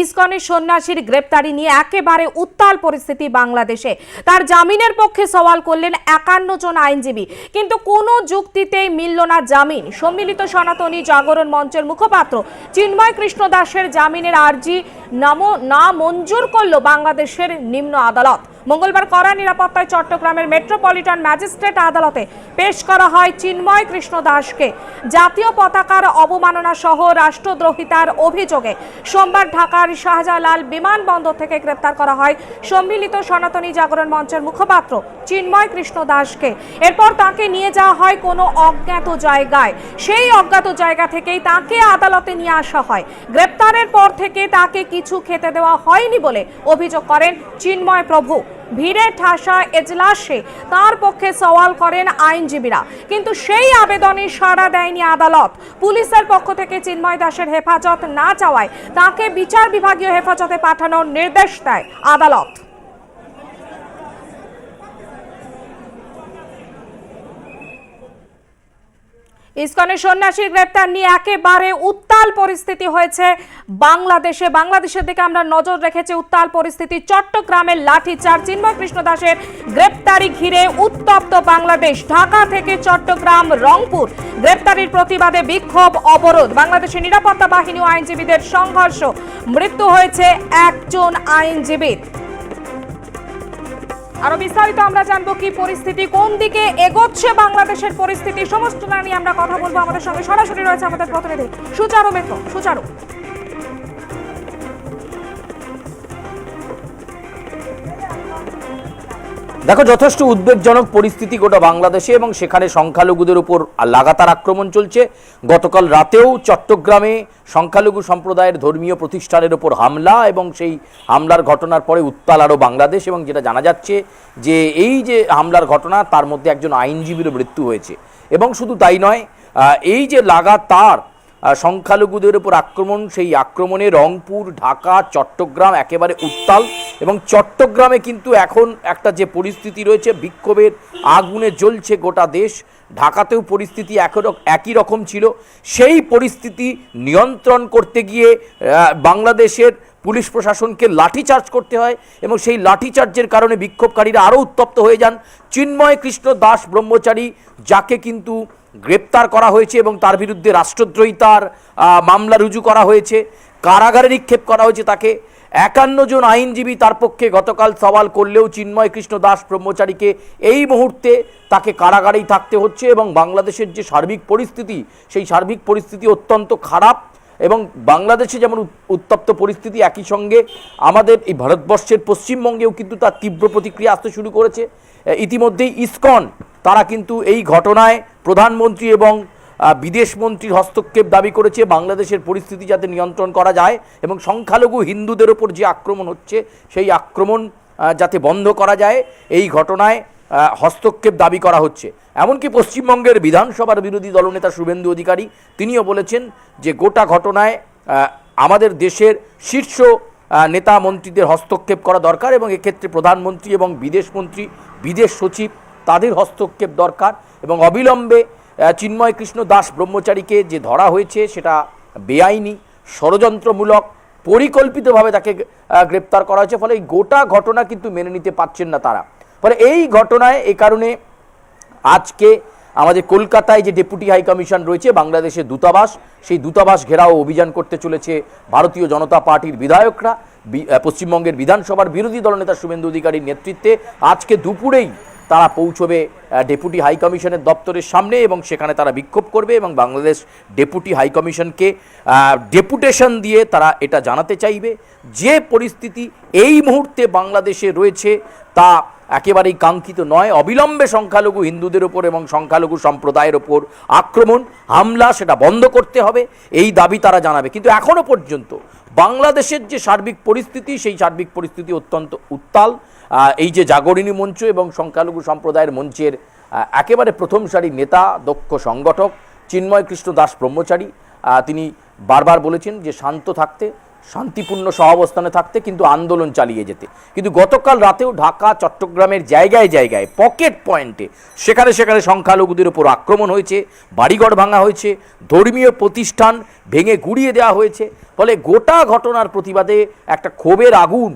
ইসকনের সন্ন্যাসীর গ্রেপ্তারি নিয়ে একেবারে উত্তাল পরিস্থিতি বাংলাদেশে। তার জামিনের পক্ষে সওয়াল করলেন একান্ন জন আইনজীবী। কিন্তু কোনো যুক্তিতেই মিলল না জামিন। সম্মিলিত সনাতনী জাগরণ মঞ্চের মুখপাত্র চিন্ময় কৃষ্ণ দাসের জামিনের আর্জি নাম না মঞ্জুর করল বাংলাদেশের নিম্ন আদালত। মঙ্গলবার কড়া নিরাপত্তায় চট্টগ্রামের মেট্রোপলিটন ম্যাজিস্ট্রেট আদালতে পেশ করা হয় চিন্ময় কৃষ্ণ দাসকে। জাতীয় পতাকার অবমাননা সহ রাষ্ট্রদ্রোহিতার অভিযোগে সোমবার ঢাকার শাহজালাল বিমানবন্দর থেকে গ্রেপ্তার করা হয় সম্মিলিত সনাতনী জাগরণ মঞ্চের মুখপাত্র চিন্ময় কৃষ্ণ দাসকে। এরপর তাকে নিয়ে যাওয়া হয় কোনো অজ্ঞাত জায়গায়। সেই অজ্ঞাত জায়গা থেকেই তাকে আদালতে নিয়ে আসা হয়। গ্রেপ্তারের পর থেকে তাকে কিছু খেতে দেওয়া হয়নি বলে অভিযোগ করেন চিন্ময় প্রভু। ভিড়ে ঠাসা এজলাসে তার পক্ষে সওয়াল করেন আইনজীবীরা। কিন্তু সেই আবেদনে সাড়া দেয়নি আদালত। পুলিশের পক্ষ থেকে চিন্ময় দাসের হেফাজত না চাওয়ায় তাকে বিচার বিভাগীয় হেফাজতে পাঠানোর নির্দেশ দেয় আদালত। ইসকনের সন্ন্যাসীর গ্রেপ্তার নিয়ে একেবারে উত্তাল পরিস্থিতি হয়েছে বাংলাদেশে। বাংলাদেশের দিকে আমরা নজর রেখেছি উত্তাল পরিস্থিতি। চট্টগ্রামের লাঠিচার চিন্ময় কৃষ্ণ দাসের গ্রেপ্তারি ঘিরে উত্তপ্ত বাংলাদেশ। ঢাকা থেকে চট্টগ্রাম, রংপুর। গ্রেপ্তারির প্রতিবাদে বিক্ষোভ, অবরোধ। বাংলাদেশের নিরাপত্তা বাহিনী ও আইনজীবীদের সংঘর্ষ। মৃত্যু হয়েছে একজন আইনজীবীর। আরও বিস্তারিত আমরা জানব কি পরিস্থিতি, কোন দিকে এগোচ্ছে বাংলাদেশের পরিস্থিতি, সমস্ত নিয়ে আমরা কথা বলব আমাদের সঙ্গে। সরাসরি রয়েছে আমাদের প্রতিনিধি সুচারু মেতো সুচারু। দেখো, যথেষ্ট উদ্বেগজনক পরিস্থিতি গোটা বাংলাদেশে এবং সেখানে সংখ্যালঘুদের উপর লাগাতার আক্রমণ চলছে। গতকাল রাতেও চট্টগ্রামে সংখ্যালঘু সম্প্রদায়ের ধর্মীয় প্রতিষ্ঠানের উপর হামলা এবং সেই হামলার ঘটনার পরে উত্তাল আরও বাংলাদেশ এবং যেটা জানা যাচ্ছে যে এই যে হামলার ঘটনা, তার মধ্যে একজন আইনজীবীর মৃত্যু হয়েছে। এবং শুধু তাই নয় এই যে লাগাতার সংখ্যালঘুদের উপর আক্রমণ, সেই আক্রমণে রংপুর, ঢাকা, চট্টগ্রাম একেবারে উত্তাল এবং চট্টগ্রামে কিন্তু এখন একটা যে পরিস্থিতি রয়েছে, বিক্ষোভের আগুনে জ্বলছে গোটা দেশ। ঢাকাতেও পরিস্থিতি একই রকম ছিল। সেই পরিস্থিতি নিয়ন্ত্রণ করতে গিয়ে বাংলাদেশের পুলিশ প্রশাসনকে লাঠিচার্জ করতে হয় এবং সেই লাঠিচার্জের কারণে বিক্ষোভকারীরা আরও উত্তপ্ত হয়ে যান। চিন্ময় কৃষ্ণ দাস ব্রহ্মচারী, যাকে কিন্তু গ্রেপ্তার করা হয়েছে এবং তার বিরুদ্ধে রাষ্ট্রদ্রোহিতার মামলা রুজু করা হয়েছে। কারাগারে নিক্ষেপ করা হয়েছে তাকে। একান্ন জন আইনজীবী তার পক্ষে গতকাল সওয়াল করলেও চিন্ময় কৃষ্ণ দাস ব্রহ্মচারীকে এই মুহূর্তে তাকে কারাগারেই থাকতে হচ্ছে এবং বাংলাদেশের যে সার্বিক পরিস্থিতি, সেই সার্বিক পরিস্থিতি অত্যন্ত খারাপ। এবং বাংলাদেশে যেমন উত্তপ্ত পরিস্থিতি একই সঙ্গে আমাদের এই ভারতবর্ষের পশ্চিমবঙ্গেও কিন্তু তার তীব্র প্রতিক্রিয়া আসতে শুরু করেছে। ইতিমধ্যেই ইসকন তারা কিন্তু এই ঘটনায় প্রধানমন্ত্রী এবং আহ, বিদেশ মন্ত্রীর হস্তক্ষেপ দাবি করেছে। বাংলাদেশের পরিস্থিতি যাতে নিয়ন্ত্রণ করা যায় এবং সংখ্যালঘু হিন্দুদের ওপর যে আক্রমণ হচ্ছে সেই আক্রমণ যাতে বন্ধ করা যায়। এই ঘটনায় হস্তক্ষেপ দাবি করা হচ্ছে। এমনকি পশ্চিমবঙ্গের বিধানসভার বিরোধী দলনেতা শুভেন্দু অধিকারী তিনিও বলেছেন যে গোটা ঘটনায় আমাদের দেশের শীর্ষ নেতা মন্ত্রীদের হস্তক্ষেপ করা দরকার এবং এক্ষেত্রে প্রধানমন্ত্রী এবং বিদেশমন্ত্রী বিদেশ সচিব তাদের হস্তক্ষেপ দরকার এবং অবিলম্বে চিন্ময় কৃষ্ণ দাস ব্রহ্মচারীকে যে ধরা হয়েছে সেটা বেআইনি, ষড়যন্ত্রমূলক, পরিকল্পিতভাবে তাকে গ্রেপ্তার করা হয়েছে। ফলে এই গোটা ঘটনা কিন্তু মেনে নিতে পারছেন না তারা। ফলে এই ঘটনায় এই কারণে আজকে আমাদের কলকাতায় যে ডেপুটি হাই কমিশন রয়েছে, বাংলাদেশের দূতাবাস, সেই দূতাবাস ঘেরাও অভিযান করতে চলেছে ভারতীয় জনতা পার্টির বিধায়করা। পশ্চিমবঙ্গের বিধানসভার বিরোধী দলনেতা শুভেন্দু অধিকারীর নেতৃত্বে আজকে দুপুরেই তারা পৌঁছবে ডেপুটি হাই কমিশনের দপ্তরের সামনে এবং সেখানে তারা বিক্ষোভ করবে এবং বাংলাদেশ ডেপুটি হাই কমিশনকে ডেপুটেশন দিয়ে তারা এটা জানাতে চাইবে। যে পরিস্থিতি এই মুহূর্তে বাংলাদেশে রয়েছে তা একেবারেই কাঙ্ক্ষিত নয়। অবিলম্বে সংখ্যালঘু হিন্দুদের ওপর এবং সংখ্যালঘু সম্প্রদায়ের ওপর আক্রমণ, হামলা, সেটা বন্ধ করতে হবে, এই দাবি তারা জানাবে। কিন্তু এখনও পর্যন্ত বাংলাদেশের যে সার্বিক পরিস্থিতি, সেই সার্বিক পরিস্থিতি অত্যন্ত উত্তাল। এই যে জাগরণী মঞ্চ এবং সংখ্যালঘু সম্প্রদায়ের মঞ্চের একেবারে প্রথম সারির নেতা, দক্ষ সংগঠক চিন্ময় কৃষ্ণ দাস ব্রহ্মচারী তিনি বারবার বলেছেন যে শান্ত থাকতে শান্তিপূর্ণ সহাবস্থানে থাকতে, কিন্তু আন্দোলন চালিয়ে যেতে। কিন্তু গতকাল রাতেও ঢাকা, চট্টগ্রামের জায়গায় জায়গায়, পকেট পয়েন্টে সেখানে সেখানে সংখ্যালঘুদের উপর আক্রমণ হয়েছে, বাড়িঘর ভাঙা হয়েছে, ধর্মীয় প্রতিষ্ঠান ভেঙে গুড়িয়ে দেওয়া হয়েছে। ফলে গোটা ঘটনার প্রতিবাদে একটা ক্ষোভের আগুন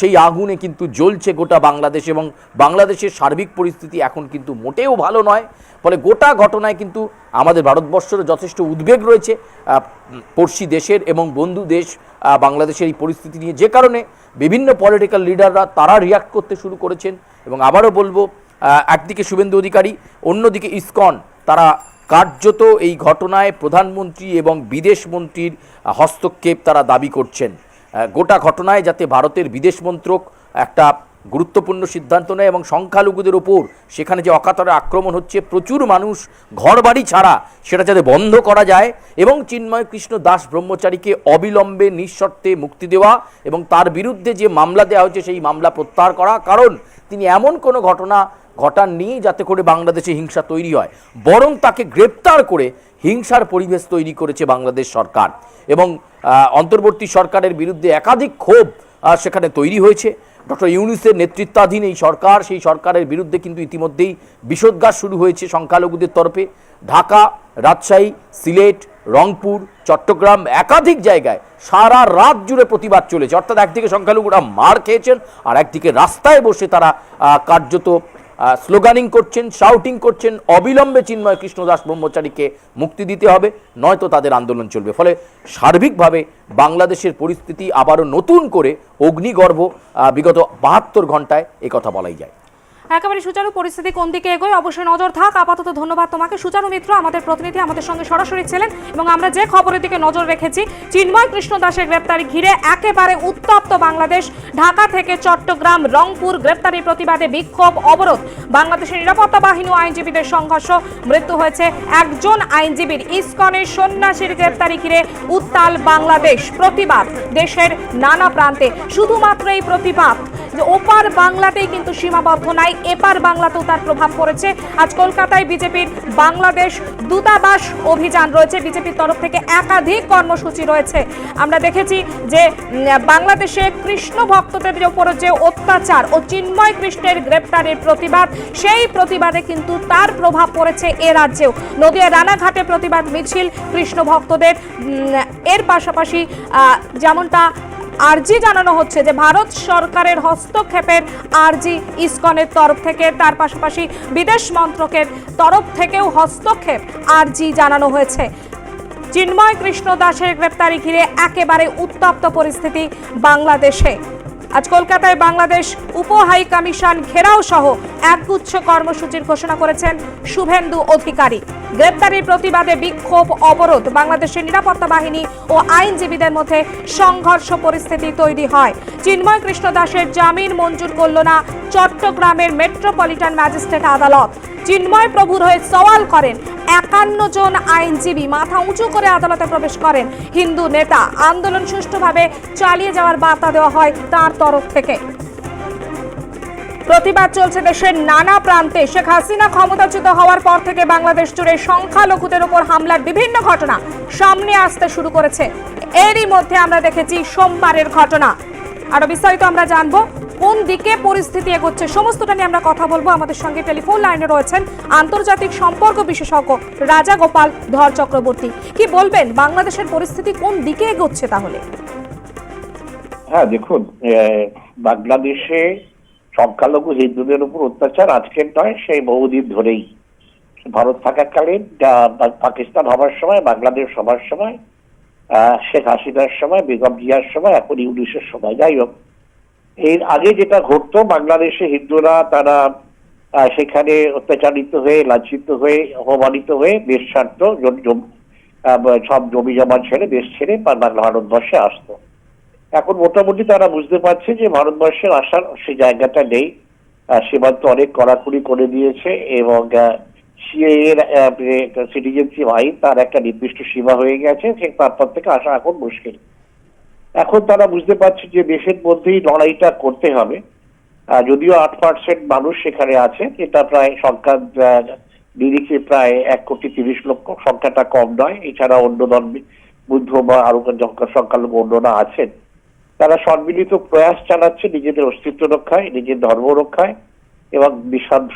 সেই আগুনে কিন্তু জ্বলছে গোটা বাংলাদেশ এবং বাংলাদেশের সার্বিক পরিস্থিতি এখন কিন্তু মোটেও ভালো নয়। ফলে গোটা ঘটনায় কিন্তু আমাদের ভারতবর্ষের যথেষ্ট উদ্বেগ রয়েছে পড়শি দেশের এবং বন্ধু দেশ বাংলাদেশের এই পরিস্থিতি নিয়ে। যে কারণে বিভিন্ন পলিটিক্যাল লিডাররা তারা রিয়াক্ট করতে শুরু করেছেন এবং আবারও বলব একদিকে শুভেন্দু অধিকারী, অন্যদিকে ইসকন। তারা কার্যত এই ঘটনায় প্রধানমন্ত্রী এবং বিদেশমন্ত্রীর হস্তক্ষেপ তারা দাবি করছেন। গোটা ঘটনায় যাতে ভারতের বিদেশ মন্ত্রক একটা গুরুত্বপূর্ণ সিদ্ধান্ত নেয় এবং সংখ্যালঘুদের ওপর সেখানে যে অকাতরে আক্রমণ হচ্ছে, প্রচুর মানুষ ঘরবাড়ি ছাড়া সেটা যাতে বন্ধ করা যায় এবং চিন্ময় কৃষ্ণ দাস ব্রহ্মচারীকে অবিলম্বে, নিঃশর্তে মুক্তি দেওয়া এবং তার বিরুদ্ধে যে মামলা দেওয়া হয়েছে সেই মামলা প্রত্যাহার করা, কারণ তিনি এমন কোনো ঘটনা ঘটাননি যাতে করে বাংলাদেশে হিংসা তৈরি হয়। বরং তাকে গ্রেপ্তার করে হিংসার পরিবেশ তৈরি করেছে বাংলাদেশ সরকার এবং অন্তর্বর্তী সরকারের বিরুদ্ধে একাধিক ক্ষোভ সেখানে তৈরি হয়েছে। ডক্টর ইউনুসের নেতৃত্বাধীন এই সরকার, সেই সরকারের বিরুদ্ধে কিন্তু ইতিমধ্যেই বিষোদ্গার শুরু হয়েছে সংখ্যালঘুদের তরফে। ঢাকা, রাজশাহী, সিলেট, রংপুর, চট্টগ্রাম একাধিক জায়গায় সারা রাত জুড়ে প্রতিবাদ চলেছে। অর্থাৎ একদিকে সংখ্যালঘুরা মার খেয়েছেন আর একদিকে রাস্তায় বসে তারা কার্যত স্লোগানিং করছেন শাউটিং করছেন, অবিলম্বে চিন্ময় কৃষ্ণদাস ব্রহ্মচারীকে মুক্তি দিতে হবে, নয়তো তাদের আন্দোলন চলবে। ফলে সার্বিকভাবে বাংলাদেশের পরিস্থিতি আবারও নতুন করে অগ্নিগর্ভ বিগত বাহাত্তর ঘন্টায় কথা বলাই যায়। একেবারে সুচারু পরিস্থিতি কোন দিকে এগোয়? অবশ্যই নজর থাক। আপাতত ধন্যবাদ তোমাকে। সুচারু মিত্র আমাদের প্রতিনিধি, আমাদের সঙ্গে সরাসরি ছিলেন এবং আমরা যে খবরের দিকে নজর রেখেছি, চিন্ময় কৃষ্ণ দাসের গ্রেপ্তারি ঘিরে একেবারে উত্তপ্ত বাংলাদেশ। ঢাকা থেকে চট্টগ্রাম, রংপুর গ্রেপ্তারি প্রতিবাদে বিক্ষোভ, অবরোধ। বাংলাদেশের নিরাপত্তা বাহিনী ও আইনজীবীদের সংঘর্ষ, মৃত্যু হয়েছে একজন আইনজীবীর। ইস্কনের সন্ন্যাসীর গ্রেপ্তারি ঘিরে উত্তাল বাংলাদেশ। প্রতিবাদ দেশের নানা প্রান্তে। শুধুমাত্র এই প্রতিবাদ যে ওপার বাংলাতেই কিন্তু সীমাবদ্ধ নাই, এপার বাংলাতেও তার প্রভাব পড়েছে। আজ কলকাতায় বিজেপির বাংলাদেশ দূতাবাস অভিযান রয়েছে, বিজেপির তরফ থেকে একাধিক কর্মসূচি রয়েছে। আমরা দেখেছি যে বাংলাদেশে কৃষ্ণ ভক্তদের উপর যে অত্যাচার ও চিন্ময় কৃষ্ণের গ্রেপ্তারের প্রতিবাদ, সেই প্রতিবাদে কিন্তু তার প্রভাব পড়েছে এ রাজ্যেও। নদিয়া রানাঘাটে প্রতিবাদ মিছিল কৃষ্ণ ভক্তদের এর পাশাপাশি যেমনটা আর্জি জানানো হচ্ছে যে ভারত সরকারের হস্তক্ষেপের আর্জি ইসকনের তরফ থেকে, তার পাশাপাশি বিদেশ মন্ত্রকের তরফ থেকেও হস্তক্ষেপ আর্জি জানানো হয়েছে। চিন্ময় কৃষ্ণ দাসের গ্রেপ্তারি ঘিরে একেবারে উত্তপ্ত পরিস্থিতি বাংলাদেশে। আজ কলকাতায় বাংলাদেশ উপ হাই কমিশন ঘেরাও সহ একগুচ্ছ কর্মসূচির ঘোষণা করেছেন শুভেন্দু অধিকারী। গ্রেপ্তারির প্রতিবাদে বিক্ষোভ, অবরোধ, বাংলাদেশের নিরাপত্তা বাহিনী ও আইনজীবীদের মধ্যে সংঘর্ষ পরিস্থিতি তৈরি হয়। চিন্ময় কৃষ্ণ দাসের জামিন মঞ্জুর করল না চট্টগ্রামের মেট্রোপলিটন ম্যাজিস্ট্রেট আদালত। চিন্ময় প্রভুর হয়ে সওয়াল করেন, একান্ন জন আইনজীবী মাথা উঁচু করে আদালতে প্রবেশ করেন। হিন্দু নেতা আন্দোলন সুষ্ঠুভাবে চালিয়ে যাওয়ার বার্তা দেওয়া হয় তার তরফ থেকে। প্রতিবাদ চলছে দেশের নানা প্রান্তে। শেখ হাসিনা ক্ষমতাচ্যুত হওয়ার পর থেকে বাংলাদেশ জুড়ে সংখ্যালঘুদের উপর হামলার বিভিন্ন ঘটনা সামনে আসতে শুরু করেছে। এরই মধ্যে আমরা দেখেছি সোমবারের ঘটনা। আরও বিস্তারিত আমরা জানব কোন দিকে পরিস্থিতি এগোচ্ছে, সমস্তটা নিয়ে আমরা কথা বলব। আমাদের সঙ্গে টেলিফোন লাইনে রয়েছেন আন্তর্জাতিক সম্পর্ক বিশেষজ্ঞ রাজা গোপাল ধর চক্রবর্তী। কি বলবেন, বাংলাদেশের পরিস্থিতি কোন দিকে এগোচ্ছে তাহলে? হ্যাঁ দেখুন বাংলাদেশে সংখ্যালঘু হিন্দুদের উপর অত্যাচার আজকের নয়, সেই বহুদিন ধরেই। ভারত থাকাকালীন পাকিস্তান হবার সময়, বাংলাদেশ হবার সময় শেখ হাসিনার সময়, বেগম জিয়ার সময়, এখন ইউনিশের সময়। যাই হোক, এর আগে যেটা ঘটতো, বাংলাদেশে হিন্দুরা তারা সেখানে অত্যাচারিত হয়ে, লাঞ্ছিত হয়ে, অপমানিত হয়ে দেশ ছাড়ত সব জমি জমা ছেড়ে দেশ ছেড়ে বাংলা ভারতবর্ষে আসতো। এখন মোটামুটি তারা বুঝতে পারছে যে ভারতবর্ষের আসার সেই জায়গাটা নেই। সীমান্ত অনেক কড়াকড়ি করে দিয়েছে এবং সিএ এর সিটিজেনশিপ আইন, তার একটা নির্দিষ্ট সীমা হয়ে গেছে, সে তারপর থেকে আসা এখন মুশকিল। এখন তারা বুঝতে পারছে যে দেশের মধ্যেই লড়াইটা করতে হবে। যদিও আট পার্সেন্ট মানুষ সেখানে আছে, এটা প্রায় সংখ্যা নিরিখে প্রায় এক কোটি তিরিশ লক্ষ, সংখ্যাটা কম নয়। এছাড়া অন্য ধর্মী, বুদ্ধ বা আরও সংখ্যালঘু অন্যরা আছেন। তারা সম্মিলিত প্রয়াস চালাচ্ছে নিজেদের অস্তিত্ব রক্ষায় নিজের ধর্ম রক্ষায় এবং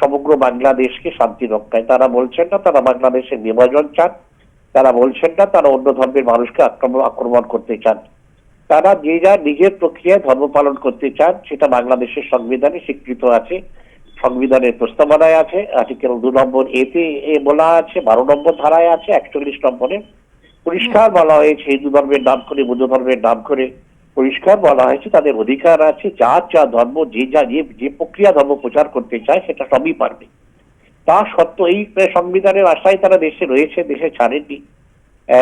সমগ্র বাংলাদেশকে শান্তি রক্ষায়। তারা বলছেন না তারা বাংলাদেশের বিভাজন চান। তারা বলছেন না তারা অন্য ধর্মের মানুষকে আক্রমণ আক্রমণ করতে চান। তারা যে যা নিজের প্রক্রিয়ায় ধর্ম পালন করতে চান সেটা বাংলাদেশের সংবিধানে স্বীকৃত আছে সংবিধানের প্রস্তাবনায় আছে আর্টিকেল দু নম্বর এতে এ বলা আছে বারো নম্বর ধারায় আছে একচল্লিশ নম্বরে। পরিষ্কার বলা হয়েছে হিন্দু ধর্মের নাম করে বৌদ্ধ ধর্মের নাম করে পরিষ্কার বলা হয়েছে, তাদের অধিকার আছে যার যা ধর্ম, যে যা যে যে প্রক্রিয়া ধর্ম প্রচার করতে চায়, সেটা সবই পারবে। তা সত্ত্বেও এই সংবিধানের আশায় তারা দেশে রয়েছে, দেশে ছাড়েননি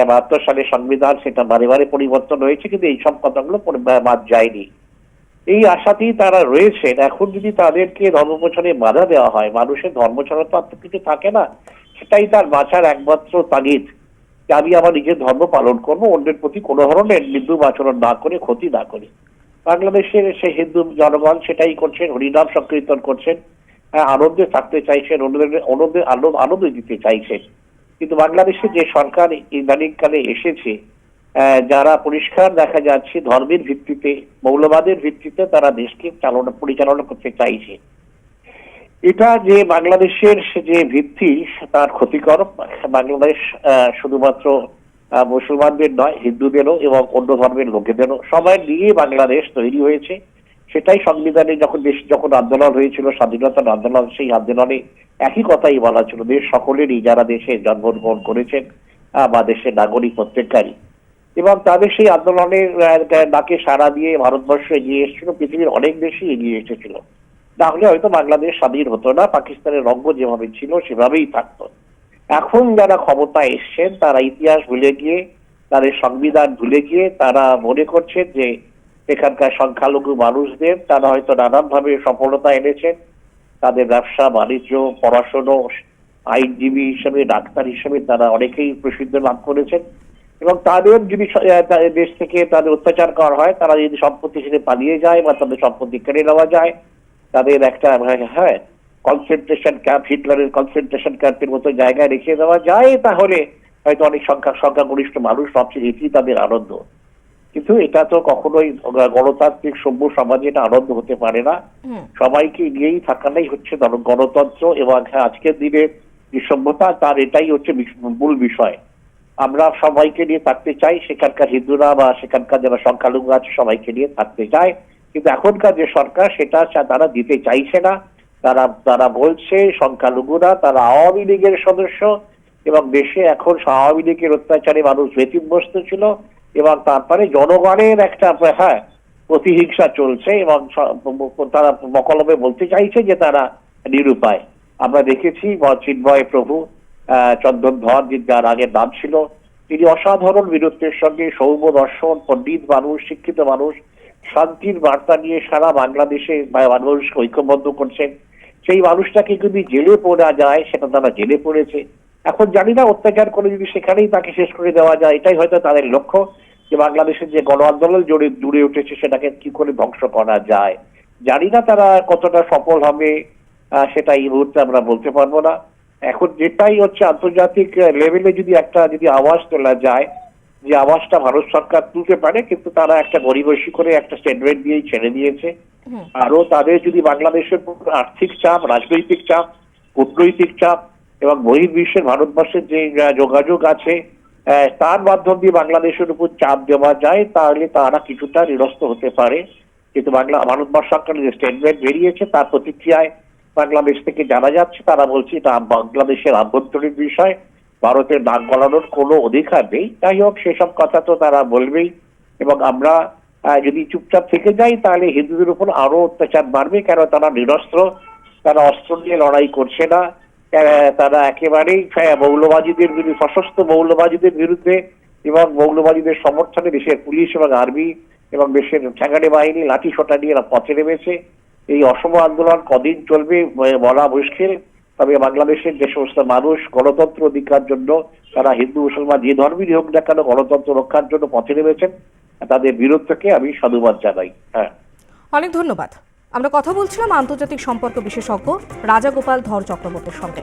বাহাত্তর সালের সংবিধান সেটা বারে বারে পরিবর্তন হয়েছে, কিন্তু এই সব কথাগুলো বাদ যায়নি। এই আশাতেই তারা রয়েছেন। এখন যদি তাদেরকে ধর্মপ্রচারে বাধা দেওয়া হয়, মানুষের ধর্ম ছাড়া তো আর কিছু থাকে না, সেটাই তার বাঁচার একমাত্র তাগিদ। যে আমি আমার নিজের ধর্ম পালন করব অন্যের প্রতি কোনো ধরনের নিন্দুম আচরণ না করে ক্ষতি না করে। বাংলাদেশের সে হিন্দু জনগণ সেটাই করছেন হরিনাম সংকীর্তন করছেন হ্যাঁ, আনন্দে থাকতে চাইছেন অন্যদের অনন্দে আনন্দ আনন্দ দিতে চাইছেন। কিন্তু বাংলাদেশে যে সরকার ইদানিংকালে এসেছে যারা পরিষ্কার দেখা যাচ্ছে ধর্মের ভিত্তিতে মৌলবাদের ভিত্তিতে তারা দেশকে চালনা পরিচালনা করতে চাইছে। এটা যে বাংলাদেশের যে ভিত্তি তার ক্ষতিকর। বাংলাদেশ শুধুমাত্র মুসলমানদের নয়, হিন্দুদেরও এবং অন্য ধর্মের লোকেদেরও। সবাই নিয়ে বাংলাদেশ তৈরি হয়েছে। সেটাই সংবিধানে যখন দেশ যখন আন্দোলন হয়েছিল, স্বাধীনতার আন্দোলন, সেই আন্দোলনে একই কথাই বলা ছিল দেশ সকলেরই যারা দেশে জন্মগ্রহণ করেছেন বা দেশের নাগরিক প্রত্যেককারী এবং তাদের সেই আন্দোলনের ডাকে সাড়া দিয়ে ভারতবর্ষ এগিয়ে এসেছিল, পৃথিবীর অনেক দেশই এগিয়ে এসেছিল। না হলে হয়তো বাংলাদেশ স্বাধীন হতো না, পাকিস্তানের রঙ্গ যেভাবে ছিল সেভাবেই থাকতো। এখন যারা ক্ষমতায় এসছেন, তারা ইতিহাস ভুলে গিয়ে, তাদের সংবিধান ভুলে গিয়ে, তারা মনে করছেন যে এখানকার সংখ্যালঘু মানুষদের, তারা হয়তো নানান ভাবে সফলতা এনেছেন। তাদের ব্যবসা, বাণিজ্য, পড়াশোনা, আইনজীবী হিসেবে, ডাক্তার হিসেবে তারা অনেকেই প্রসিদ্ধ লাভ করেছেন। এবং তাদের যদি দেশ থেকে তাদের অত্যাচার করা হয়, তারা যদি সম্পত্তি ছেড়ে পালিয়ে যায় বা তাদের সম্পত্তি কেড়ে নেওয়া যায় তাদের একটা হ্যাঁ কনসেন্ট্রেশন ক্যাম্প হিটলারের কনসেন্ট্রেশন ক্যাম্পের মতো জায়গায় রেখে দেওয়া যায় তাহলে হয়তো অনেক সংখ্যা সংখ্যাগরিষ্ঠ মানুষ ভাবছে এটি তাদের আনন্দ। কিন্তু এটা তো কখনোই গণতান্ত্রিক সভ্য সমাজে এটা আনন্দ হতে পারে না। সবাইকে নিয়েই থাকাটাই হচ্ছে গণতন্ত্র এবং হ্যাঁ, আজকের দিনে যে সভ্যতা তার এটাই হচ্ছে মূল বিষয়। আমরা সবাইকে নিয়ে থাকতে চাই সেখানকার হিন্দুরা বা সেখানকার যারা সংখ্যালঘু আছে সবাইকে নিয়ে থাকতে চায়। কিন্তু এখনকার যে সরকার, সেটা তারা দিতে চাইছে না। তারা তারা বলছে, সংখ্যালঘুরা, তারা আওয়ামী লীগের সদস্য এবং দেশে এখন আওয়ামী লীগের অত্যাচারে মানুষ ব্যতিব্যস্ত ছিল এবং তারপরে জনগণের একটা হ্যাঁ প্রতিহিংসা চলছে এবং তারা মকলমে বলতে চাইছে যে তারা নিরুপায়। আমরা দেখেছি চিন্ময় প্রভু চন্দন ধর যার আগের নাম ছিল, তিনি অসাধারণ বীরত্বের সঙ্গে সৌম্য দর্শন, পণ্ডিত মানুষ, শিক্ষিত মানুষ শান্তির বার্তা নিয়ে সারা বাংলাদেশে মানুষকে ঐক্যবদ্ধ করছেন। সেই মানুষটাকে যদি জেলে পড়া যায়, সেটা তারা জেলে পড়েছে। এখন জানি না, অত্যাচার করে যদি সেখানেই তাকে শেষ করে দেওয়া যায়, এটাই হয়তো তাদের লক্ষ্য যে বাংলাদেশের যে গণ আন্দোলন জুড়ে জুড়ে উঠেছে, সেটাকে কি করে ধ্বংস করা যায়। জানি না তারা কতটা সফল হবে সেটা এই মুহূর্তে আমরা বলতে পারব না। এখন যেটাই হচ্ছে আন্তর্জাতিক লেভেলে যদি একটা যদি আওয়াজ তোলা যায় যে আওয়াজটা ভারত সরকার তুলতে পারে কিন্তু তারা একটা গরিবসী করে একটা স্টেটমেন্ট দিয়েই ছেড়ে দিয়েছে। আরও তাদের যদি বাংলাদেশের আর্থিক চাপ রাজনৈতিক চাপ কূটনৈতিক চাপ এবং বহির্বিশ্বের ভারতবর্ষের যে যোগাযোগ আছে তার মাধ্যম দিয়ে বাংলাদেশের উপর চাপ দেওয়া যায় তাহলে তারা কিছুটা নিরস্ত হতে পারে। কিন্তু বাংলা ভারতবর্ষ সরকারের যে স্টেটমেন্ট বেরিয়েছে তার প্রতিক্রিয়ায় বাংলাদেশ থেকে জানা যাচ্ছে তারা বলছে এটা বাংলাদেশের আভ্যন্তরীণ বিষয়। ভারতের নাক গলানোর কোনো অধিকার নেই। তাই হোক সেসব কথা তো তারা বলবেই। এবং আমরা যদি চুপচাপ থেকে যাই তাহলে হিন্দুদের উপর আরও অত্যাচার বাড়বে কেন তারা নিরস্ত্র? তারা অস্ত্র নিয়ে লড়াই করছে না। তারা একেবারেই আহ, মৌলবাদীদের বিরুদ্ধে সশস্ত্র মৌলবাদীদের বিরুদ্ধে এবং মৌলবাদীদের সমর্থনে দেশের পুলিশ এবং আর্মি এবং দেশের ঠেঙ্গানি বাহিনী লাঠি সোটা নিয়ে পথে নেমেছে। এই অসম আন্দোলন কদিন চলবে বলা মুশকিল। তবে বাংলাদেশের যে সমস্ত মানুষ গণতন্ত্র অধিকার জন্য, তারা হিন্দু, মুসলমান, যে ধর্মেরই হোক না কেন গণতন্ত্র রক্ষার জন্য পথে নেমেছেন, তাদের বিরুদ্ধকে আমি সাধুবাদ জানাই। হ্যাঁ। অনেক ধন্যবাদ। আমরা কথা বলছিলাম আন্তর্জাতিক সম্পর্ক বিশেষজ্ঞ রাজাগোপাল ধর চক্রবর্তীর সঙ্গে।